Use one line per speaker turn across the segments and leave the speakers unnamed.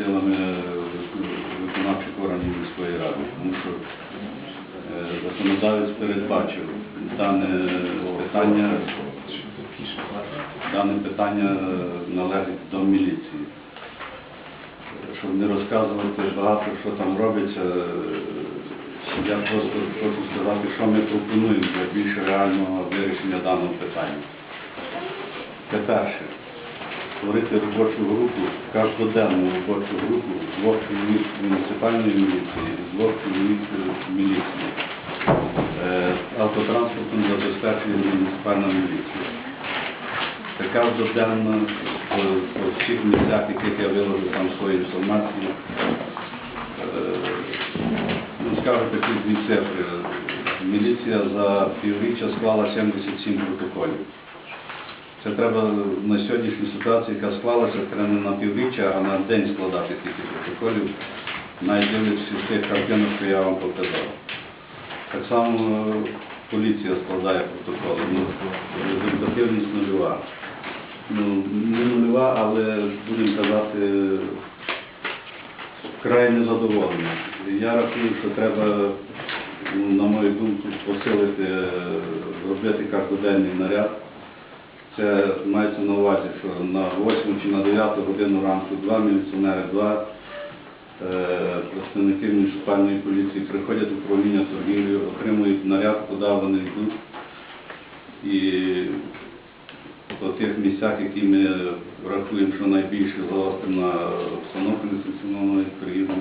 силами е, виконавчих органів міської ради, тому що е, законодавець передбачив дане питання, дане питання е, належить до міліції. Щоб не розказувати багато, що там робиться, я просто хочу сказати, що ми пропонуємо для більш реального вирішення даного питання. По-перше, створити робочу групу, кожноденну робочу групу двох чоловік муніципальної міліції двох чоловік міліції. Е, Автотранспортом забезпечує муніципальна міліція. Така щоденно по, всіх місцях, яких я виложу там свою інформацію. Е, Ну, скажу такі дві цифри. Міліція за півріччя склала 77 протоколів. Це треба на сьогоднішню ситуацію, яка склалася, треба не на півріччя, а на день складати тільки протоколів, навіть дивлячись тих картинок, що я вам показав. Так само е, поліція складає протоколи. Ну, результативність нульова. Ну, не нульова, але будемо казати, вкрай незадоволена. Я рахую, що треба, ну, на мою думку, посилити, е, зробити кожноденний наряд. Це мається на увазі, що на 8 чи на 9 годину ранку два міліціонери, два е, представники муніципальної поліції приходять в управління торгівлі, отримують наряд, куди вони йдуть. І по тих місцях, які ми рахуємо, що найбільше загострена обстановка несанкціонованої торгівлі,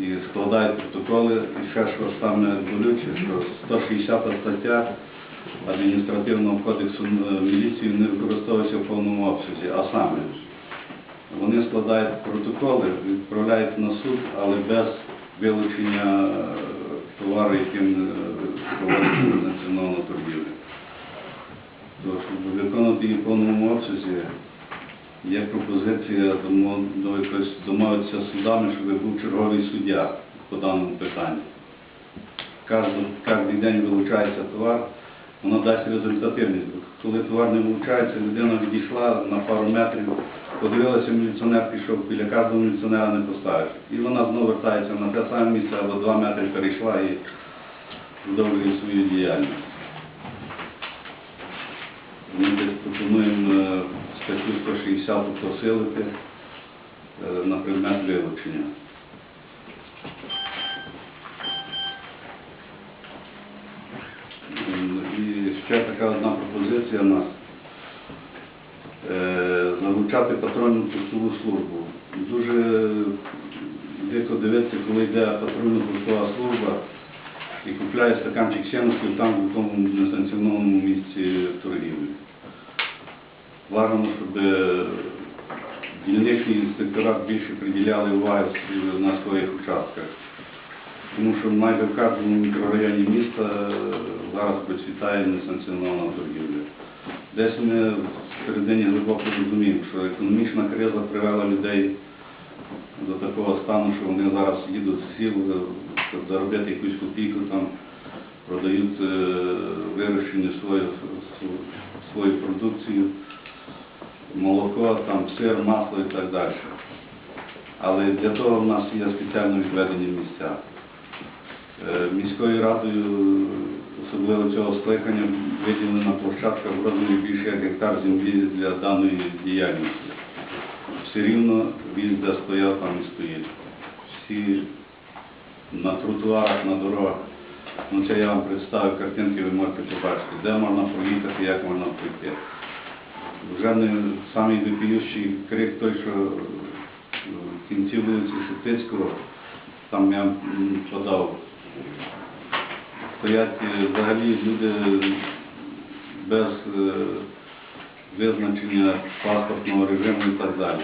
і складають протоколи. І ще що саме болюче, що 160 стаття адміністративного кодексу е, міліції не використовується в повному обсязі, а саме вони складають протоколи, відправляють на суд, але без вилучення е, товару, яким е, проводиться національна торгівля. То, щоб виконати її в повному обсязі, є пропозиція домовитися з судами, щоб був черговий суддя по даному питанню. Кожен день вилучається товар, воно дасть результативність. Коли товар не вилучається, людина відійшла на пару метрів, подивилася, міліціонер пішов, біля кожного міліціонера не поставиш. І вона знову вертається на те саме місце або два метри перейшла і продовжує свою діяльність. Ми десь пропонуємо е, статтю 160 посилити е, на предмет вилучення. М, І ще така одна пропозиція у нас. Е, Залучати патрульну постову службу. Дуже дико дивитися, коли йде патрульна постова служба і купляє стаканчик сіночки там, в тому несанкціонованому місці торгівлі. Важливо, щоб е, дільничні інспектора більше приділяли уваги на своїх участках. Тому що майже в кожному мікрорайоні міста е, зараз процвітає несанкціонована торгівля. Десь ми всередині глибоко розуміємо, що економічна криза привела людей до такого стану, що вони зараз їдуть з сіл, е, щоб заробити якусь копійку, там продають е, вирощені свою, свою, продукцію, молоко, там, сир, масло і так далі. Але для того в нас є спеціально відведені місця. Е, Міською радою, особливо цього скликання, виділена площадка в розмірі більше як гектар землі для даної діяльності. Все рівно він де стояв, там і стоїть. Всі на тротуарах, на дорогах. Ну це я вам представив картинки, ви можете побачити, де можна проїхати, як можна пройти. Вже не самий випіющий крик той, що в кінці вулиці Шептицького, там я подав стоять взагалі люди без е, визначення паспортного режиму і так далі.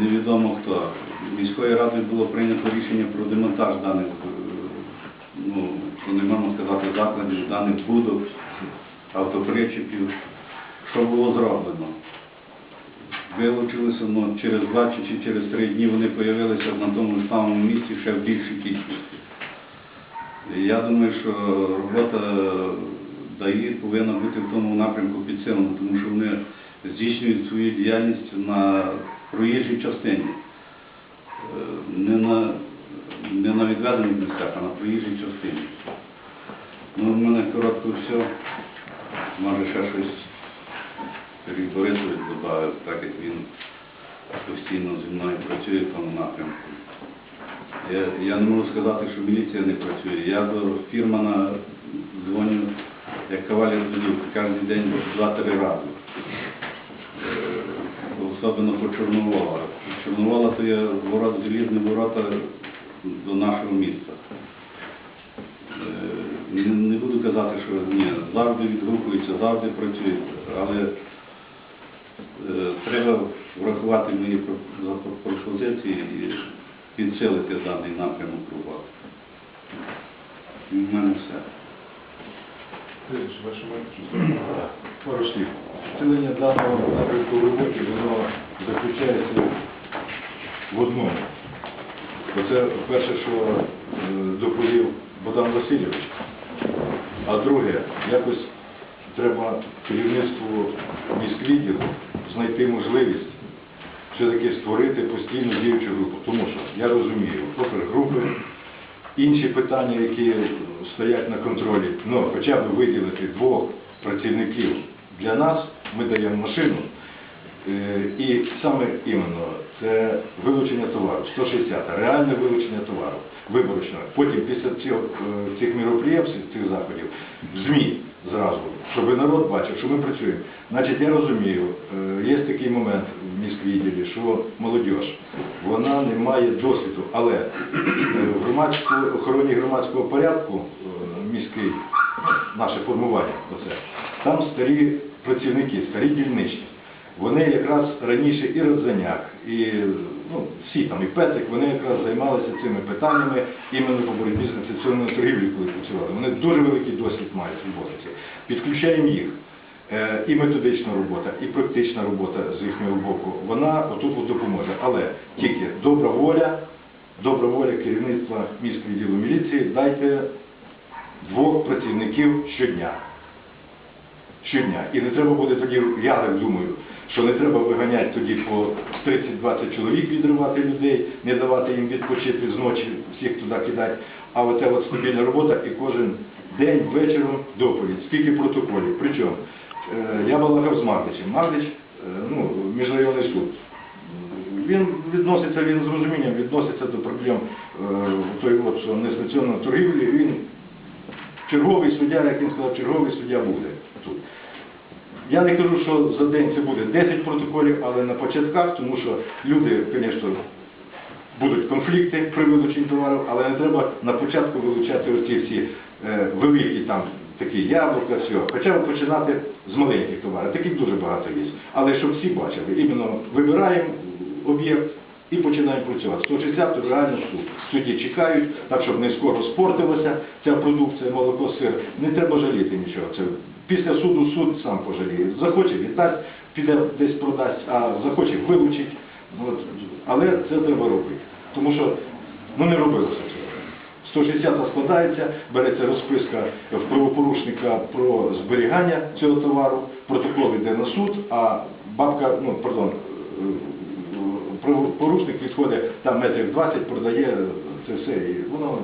Невідомо хто. Міською радою було прийнято рішення про демонтаж даних, е, ну, не можна сказати, закладів, даних будок, автопричепів. Що було зроблено? Вилучилося, ну, через два чи через три дні вони з'явилися на тому ж самому місці ще в більшій кількості. Я думаю, що робота ДАІ повинна бути в тому напрямку підсилена, тому що вони здійснюють свою діяльність на проїжджій частині. Е, Не на, не на відведених місцях, а на проїжджій частині. Ну, в мене коротко все. Може ще щось Сергій Борисович так як він постійно зі мною працює в тому напрямку. Я, не можу сказати, що міліція не працює. Я до фірмана дзвоню як кавалер додів кожен день два-три рази. Е, Особливо по Чорновола. Чорновола то є ворот, залізні ворота до нашого міста. Е, Не, буду казати, що ні, завжди відгукуються, завжди працюють, але е, треба врахувати мої пропозиції підсилити даний напрямок роботи. І в мене все.
Пару слів. Втілення даного напрямку роботи, воно заключається в одному. Оце перше, що е, доповів Богдан Васильович. А друге, якось треба керівництву міськвідділу знайти можливість все-таки створити постійну діючу групу. Тому що я розумію, опергрупи, інші питання, які стоять на контролі, ну хоча б виділити двох працівників для нас, ми даємо машину. Е, І саме іменно це вилучення товару, 160, реальне вилучення товару, виборочно. Потім після е, цих міроприємств, цих заходів, ЗМІ зразу, щоб народ бачив, що ми працюємо. Значить, я розумію, е, є такий момент міськвідділі, що молодь, вона не має досвіду, але е, в охороні громадського порядку е, міський, наше формування, оце, там старі працівники, старі дільничні. Вони якраз раніше і Родзаняк, і ну, всі там, і Петрик, вони якраз займалися цими питаннями іменно по боротьбі з нецензурною торгівлею, коли працювали. Вони дуже великий досвід мають роботи. Підключаємо їх. Е, І методична робота, і практична робота з їхнього боку, вона отут допоможе. Але тільки добра воля, добра воля керівництва міського відділу міліції, дайте двох працівників щодня щодня. І не треба буде тоді, я так думаю, що не треба виганяти тоді по 30-20 чоловік відривати людей, не давати їм відпочити з ночі, всіх туди кидати. А оця от стабільна робота і кожен день, вечором доповідь, скільки протоколів. Причому я балакав з Магдичем. Магдич, е, ну, міжрайонний суд. Він відноситься, він з розумінням відноситься до проблем е, той от, що торгівлі. Він черговий суддя, як він сказав, черговий суддя буде тут. Я не кажу, що за день це буде 10 протоколів, але на початках, тому що люди, звісно, будуть конфлікти при вилученні товарів, але не треба на початку вилучати оці всі е, великі там такі яблука, все. Хоча б починати з маленьких товарів. Таких дуже багато є. Але щоб всі бачили, іменно вибираємо об'єкт і починаємо працювати. 160 то реально суд. Судді чекають, так щоб не скоро спортилася ця продукція, молоко, сир. Не треба жаліти нічого. Це після суду суд сам пожаліє. Захоче віддасть, піде десь продасть, а захоче вилучить. От. Але це треба робити. Тому що ну, не робилося. 160 складається, береться розписка в правопорушника про зберігання цього товару, протокол йде на суд, а бабка, ну, пардон, е, правопорушник відходить там метрів 20, продає це все, і воно